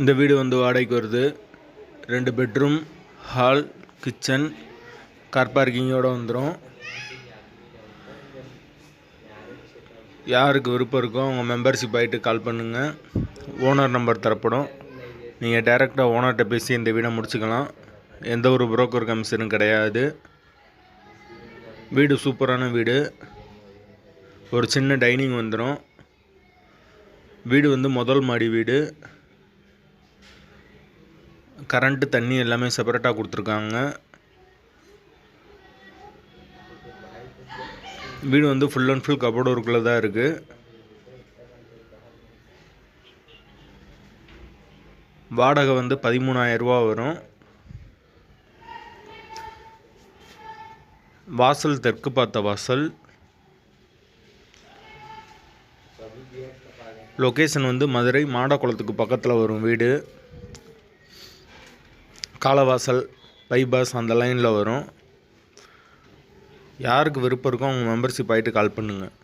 இந்த வீடு வந்து வாடகைக்கு வருது. ரெண்டு பெட்ரூம் ஹால் கிச்சன். கார் பார்க்கிங்கோடு வந்துடும் யாருக்கு விருப்பம் இருக்கோ அவங்க மெம்பர்ஷிப் ஆகிட்டு கால் பண்ணுங்கள் ஓனர் நம்பர் தரப்படும். நீங்கள் டைரெக்டாக ஓனர்கிட்ட பேசி இந்த வீடை முடிச்சுக்கலாம். எந்த ஒரு புரோக்கர் கமிஷனும் கிடையாது. வீடு சூப்பரான வீடு. ஒரு சின்ன டைனிங் வந்துடும் வீடு வந்து முதல் மாடி வீடு. கரண்ட்டு தண்ணி எல்லாமே செப்பரேட்டாக கொடுத்துருக்காங்க. வீடு வந்து ஃபுல் அண்ட் ஃபுல் கபோர்டு ஒர்க்கில் தான் இருக்குது வாடகை வந்து பதிமூணாயிரரூபா வரும். வாசல் தெற்கு பார்த்த வாசல். லொக்கேஷன் வந்து மதுரை மாடக்குளத்துக்கு பக்கத்தில் வரும் வீடு. காலவாசல் பைபாஸ் அந்த லைனில் வரும். யாருக்கு விருப்பம் இருக்கோ அவங்க மெம்பர்ஷிப் ஆகிட்டு கால் பண்ணுங்கள்